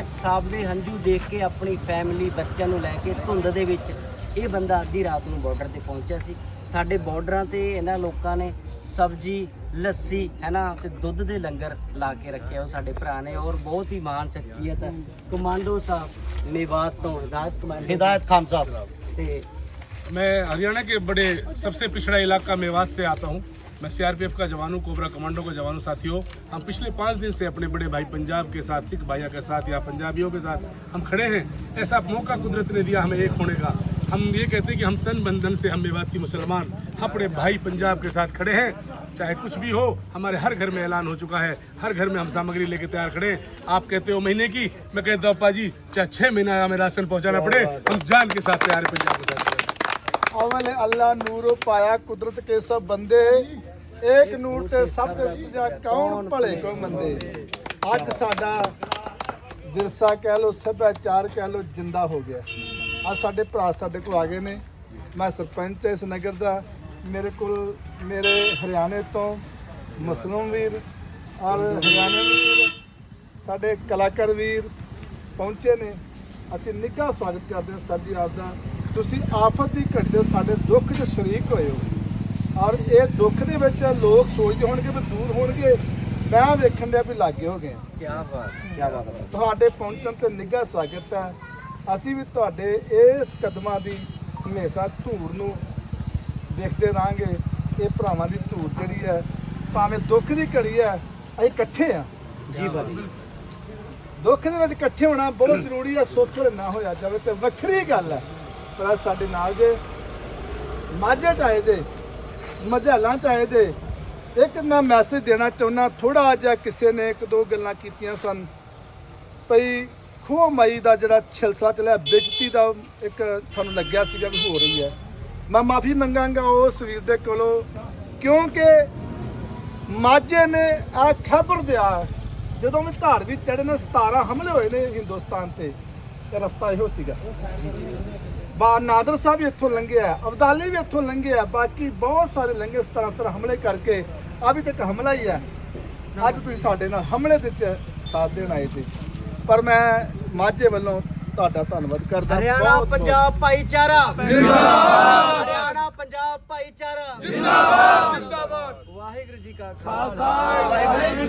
Death ਸਾਹਿਬ ਦੇ ਹੰਝੂ ਦੇਖ ਕੇ ਆਪਣੀ ਫੈਮਿਲੀ ਬੱਚਿਆਂ ਨੂੰ ਲੈ ਕੇ ਧੁੰਦ ਦੇ ਵਿੱਚ ਇਹ ਬੰਦਾ ਅੱਧੀ ਰਾਤ ਨੂੰ ਬਾਰਡਰ ਤੇ ਪਹੁੰਚਿਆ ਸੀ ਸਾਡੇ ਬਾਰਡਰਾਂ ਤੇ ਇਹਨਾਂ ਲੋਕਾਂ ਨੇ ਸਬਜੀ ਲੱਸੀ ਹੈ ਨਾ ਤੇ ਦੁੱਧ ਦੇ ਲੰਗਰ ਲਾ ਕੇ ਰੱਖਿਆ ਉਹ ਸਾਡੇ ਭਰਾ ਨੇ ਔਰ ਬਹੁਤ ਹੀ ਮਹਾਨ ਸ਼ਖਸੀਅਤ ਹੈ ਕਮਾਂਡੋ ਸਾਹਿਬ ਮੇਵਾਤ ਤੋਂ ਹਦਾਇਤ ਕਮਾਂਡੋ हिदायत खान साहब ਤੇ मैं हरियाणा के बड़े सबसे पिछड़ा इलाका मेवात से आता हूँ मैं सीआरपीएफ का जवान कोबरा कमांडो का जवान साथियों हम पिछले पाँच दिन से अपने बड़े भाई पंजाब के साथ, सिख भाइयों के साथ या पंजाबियों के साथ हम खड़े हैं। ऐसा मौका कुदरत ने दिया हमें एक होने का। हम ये कहते हैं कि हम तन बंधन से हम मेवाती मुसलमान, अपने भाई पंजाब के साथ खड़े हैं। चाहे कुछ भी हो, हमारे हर घर में ऐलान हो चुका है। हर घर में हम सामग्री लेके तैयार खड़े हैं। आप कहते हो महीने की, मैं कहता हूँ पाजी चाहे छह महीना हमें राशन पहुँचाना पड़े, हम जान के साथ तैयार हैं पंजाब के साथ। ਅਵਲ ਅੱਲਾ ਨੂਰੋ ਪਾਇਆ, ਕੁਦਰਤ ਕੇ ਸਭ ਬੰਦੇ ਏਕ ਨੂਰ ਤੇ ਸਭ ਦੇ ਕੌਣ ਭਲੇ ਕੋ ਮੰਦੇ? ਅੱਜ ਸਾਡਾ ਵਿਰਸਾ ਕਹਿ ਲੋ ਸੱਭਿਆਚਾਰ ਕਹਿ ਲੋ ਜਿੰਦਾ ਹੋ ਗਿਆ। ਅੱਜ ਸਾਡੇ ਭਰਾ ਸਾਡੇ ਕੋਲ ਆ ਗਏ ਨੇ। ਮੈਂ ਸਰਪੰਚ ਇਸ ਨਗਰ ਦਾ। ਮੇਰੇ ਕੋਲ ਮੇਰੇ ਹਰਿਆਣੇ ਤੋਂ ਮੁਸਲਮ ਵੀਰ, ਔਰ ਹਰਿਆਣੇ ਵੀਰ, ਸਾਡੇ ਕਲਾਕਾਰ ਵੀਰ ਪਹੁੰਚੇ ਨੇ। ਅਸੀਂ ਨਿੱਘਾ ਸਵਾਗਤ ਕਰਦੇ ਹਾਂ ਸਰ ਜੀ ਆਪ ਦਾ। ਤੁਸੀਂ ਆਫਤ ਦੀ ਘੜੀ ਦੇ ਸਾਡੇ ਦੁੱਖ 'ਚ ਸ਼ਰੀਕ ਹੋਏ ਹੋ। ਔਰ ਇਹ ਦੁੱਖ ਦੇ ਵਿੱਚ ਲੋਕ ਸੋਚਦੇ ਹੋਣਗੇ ਵੀ ਦੂਰ ਹੋਣਗੇ। ਮੈਂ ਵੇਖਣ ਡਿਆ ਵੀ ਲਾਗੇ ਹੋ ਗਏ। ਕੀ ਬਾਤ। ਕੀ ਬਾਤ ਹੈ। ਤੁਹਾਡੇ ਪਹੁੰਚਣ ਤੇ ਨਿੱਘਾ ਸਵਾਗਤ ਹੈ। ਅਸੀਂ ਵੀ ਤੁਹਾਡੇ ਇਸ ਕਦਮਾਂ ਦੀ ਹਮੇਸ਼ਾ ਧੂੜ ਨੂੰ ਦੇਖਦੇ ਰਹਾਂਗੇ। ਇਹ ਭਰਾਵਾਂ ਦੀ ਧੂੜ ਜਿਹੜੀ ਹੈ ਭਾਵੇਂ ਦੁੱਖ ਦੀ ਘੜੀ ਹੈ ਅਸੀਂ ਇਕੱਠੇ ਆ ਜੀ ਬਾਜੀ ਦੁੱਖ ਦੇ ਵਿੱਚ ਇਕੱਠੇ ਹੋਣਾ ਬਹੁਤ ਜ਼ਰੂਰੀ ਹੈ। ਸੁੱਖ ਵੇਲੇ ਨਾ ਹੋਇਆ ਜਾਵੇ ਤੇ ਵੱਖਰੀ ਗੱਲ ਹੈ। ਪਰ ਸਾਡੇ ਨਾਲ ਜੇ। ਮਾਝੇ ਚ ਆਏ ਦੇ ਮਝਾਲਾਂ ਚ ਆਏ ਦੇ ਇੱਕ ਮੈਂ ਮੈਸੇਜ ਦੇਣਾ ਚਾਹੁੰਦਾ ਥੋੜਾ ਜਿਹਾ ਕਿਸੇ ਨੇ ਇੱਕ ਦੋ ਗੱਲਾਂ ਕੀਤੀਆਂ ਸਨ। ਭਈ ਖੋਹ ਮਾਈ ਦਾ ਜਿਹੜਾ ਛਿਲਸਲਾ ਚੱਲਿਆ ਬਿਜਤੀ ਦਾ ਇੱਕ ਸਾਨੂੰ ਲੱਗਿਆ ਸੀਗਾ ਵੀ ਹੋ ਰਹੀ ਹੈ। ਮੈਂ ਮਾਫੀ ਮੰਗਾਂਗਾ ਉਸ ਵੀਰ ਦੇ ਕੋਲੋਂ, ਕਿਉਂਕਿ ਮਾਝੇ ਨੇ ਆ ਖਬਰ ਦਿਆ, ਜਦੋਂ ਵੀ ਧਾਰ ਵੀ ਚੜੇ ਨੇ 17 ਹਮਲੇ ਹੋਏ ਨੇ ਹਿੰਦੁਸਤਾਨ ਤੇ ਤੇ ਰਸਤਾ ਇਹੋ ਸੀਗਾ। ਬਾ ਨਾਦਰ ਸਾਹਿਬ ਵੀ ਇੱਥੋਂ ਲੰਘਿਆ ਅਬਦਾਲੀ ਵੀ ਇੱਥੋਂ ਲੰਘਿਆ ਬਾਕੀ ਬਹੁਤ ਸਾਰੇ ਲੰਘੇ 17 17 ਹਮਲੇ ਕਰਕੇ। ਆ ਵੀ ਤੇ ਇੱਕ ਹਮਲਾ ਹੀ ਹੈ ਅੱਜ ਤੁਸੀਂ ਸਾਡੇ ਨਾਲ ਹਮਲੇ ਦੇ ਵਿੱਚ ਸਾਥ ਦੇਣ ਆਏ ਸੀ। ਪਰ ਮੈਂ ਮਾਝੇ ਵੱਲੋਂ ਤੁਹਾਡਾ ਧੰਨਵਾਦ ਕਰਦਾ। ਹਰਿਆਣਾ। ਪੰਜਾਬ ਭਾਈਚਾਰਾ। ਜਿੰਦਾਬਾਦ। ਹਰਿਆਣਾ ਪੰਜਾਬ ਭਾਈਚਾਰਾ। ਜਿੰਦਾਬਾਦ। ਜਿੰਦਾਬਾਦ ਵਾਹਿਗੁਰੂ ਜੀ ਕਾ ਖਾਲਸਾ। ਵਾਹਿਗੁਰੂ ਜੀ